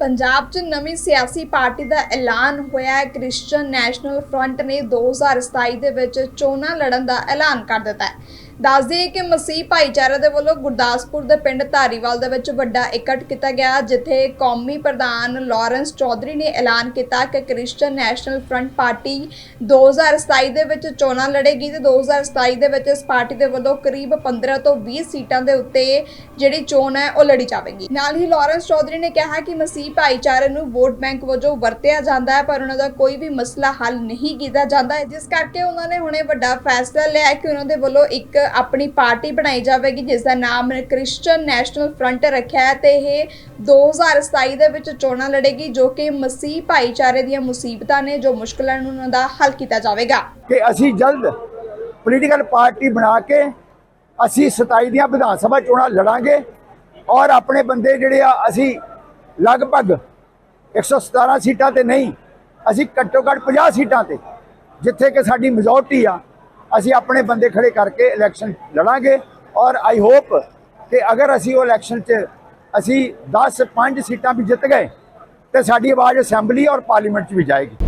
ਪੰਜਾਬ 'ਚ ਨਵੀਂ ਸਿਆਸੀ ਪਾਰਟੀ ਦਾ ਐਲਾਨ ਹੋਇਆ ਹੈ। ਕ੍ਰਿਸਚੀਅਨ ਨੈਸ਼ਨਲ ਫਰੰਟ ਨੇ 2027 ਦੇ ਵਿੱਚ ਚੋਣਾਂ ਲੜਨ ਦਾ ਐਲਾਨ ਕਰ ਦਿੱਤਾ ਹੈ। ਦੱਸ ਕਿ ਮਸੀਹ ਭਾਈਚਾਰੇ ਦੇ ਵੱਲੋਂ ਗੁਰਦਾਸਪੁਰ ਦੇ ਪਿੰਡ ਧਾਰੀਵਾਲ ਦੇ ਵਿੱਚ ਵੱਡਾ ਇਕੱਠ ਕੀਤਾ ਗਿਆ, ਜਿੱਥੇ ਕੌਮੀ ਪ੍ਰਧਾਨ ਲਾਰੈਂਸ ਚੌਧਰੀ ਨੇ ਐਲਾਨ ਕੀਤਾ ਕਿ ਕ੍ਰਿਸਚੀਅਨ ਨੈਸ਼ਨਲ ਫਰੰਟ ਪਾਰਟੀ 2027 ਦੇ ਵਿੱਚ ਚੋਣਾਂ ਲੜੇਗੀ ਤੇ 2027 ਦੇ ਵਿੱਚ ਇਸ ਪਾਰਟੀ ਦੇ ਵੱਲੋਂ ਕਰੀਬ 15 ਤੋਂ 20 ਸੀਟਾਂ ਦੇ ਉੱਤੇ ਜਿਹੜੀ ਚੋਣ ਹੈ ਉਹ ਲੜੀ ਜਾਵੇਗੀ। ਨਾਲ ਹੀ ਲਾਰੈਂਸ ਚੌਧਰੀ ਨੇ ਕਿਹਾ ਕਿ ਮਸੀਹ ਭਾਈਚਾਰੇ ਨੂੰ ਵੋਟ ਬੈਂਕ ਵਜੋਂ ਵਰਤਿਆ ਜਾਂਦਾ ਹੈ, ਪਰ ਉਹਨਾਂ ਦਾ ਕੋਈ ਵੀ ਮਸਲਾ ਹੱਲ ਨਹੀਂ ਕੀਤਾ ਜਾਂਦਾ, ਜਿਸ ਕਰਕੇ ਉਹਨਾਂ ਨੇ ਹੁਣੇ ਵੱਡਾ ਫੈਸਲਾ ਲਿਆ ਕਿ ਉਹਨਾਂ ਦੇ ਵੱਲੋਂ ਇੱਕ ਆਪਣੀ ਪਾਰਟੀ ਬਣਾਈ ਜਾਵੇਗੀ ਜਿਸ ਦਾ ਨਾਮ ਕ੍ਰਿਸਚੀਅਨ ਨੈਸ਼ਨਲ ਫਰੰਟ ਰੱਖਿਆ ਹੈ ਤੇ ਇਹ 2027 ਦੇ ਵਿੱਚ ਚੋਣਾਂ ਲੜੇਗੀ, ਜੋ ਕਿ ਮਸੀਹ ਭਾਈਚਾਰੇ ਦੀਆਂ ਮੁਸੀਬਤਾਂ ਨੇ, ਜੋ ਮੁਸ਼ਕਲਾਂ ਨੂੰ ਉਹਨਾਂ ਦਾ ਹੱਲ ਕੀਤਾ ਜਾਵੇਗਾ। ਕਿ ਅਸੀਂ ਜਲਦ ਪੋਲੀਟੀਕਲ ਪਾਰਟੀ ਬਣਾ ਕੇ ਅਸੀਂ 27 ਦੀਆਂ ਵਿਧਾਨ ਸਭਾ ਚੋਣਾਂ ਲੜਾਂਗੇ ਔਰ ਆਪਣੇ ਬੰਦੇ ਜਿਹੜੇ ਆ, ਅਸੀਂ ਲਗਭਗ 117 ਸੀਟਾਂ ਤੇ ਨਹੀਂ, ਅਸੀਂ ਘੱਟੋ ਘੱਟ 50 ਸੀਟਾਂ ਤੇ, ਜਿੱਥੇ ਕਿ ਸਾਡੀ ਮੈਜੋਰਟੀ ਆ ਅਸੀਂ ਆਪਣੇ ਬੰਦੇ ਖੜੇ ਕਰਕੇ ਇਲੈਕਸ਼ਨ ਲੜਾਂਗੇ ਔਰ ਆਈ ਹੋਪ ਕਿ ਅਗਰ ਅਸੀਂ ਉਹ ਇਲੈਕਸ਼ਨ 'ਚ ਅਸੀਂ 10 5 ਸੀਟਾਂ ਵੀ ਜਿੱਤ ਗਏ, ਤੇ ਸਾਡੀ ਆਵਾਜ਼ ਅਸੈਂਬਲੀ ਔਰ ਪਾਰਲੀਮੈਂਟ 'ਚ ਵੀ ਜਾਏਗੀ।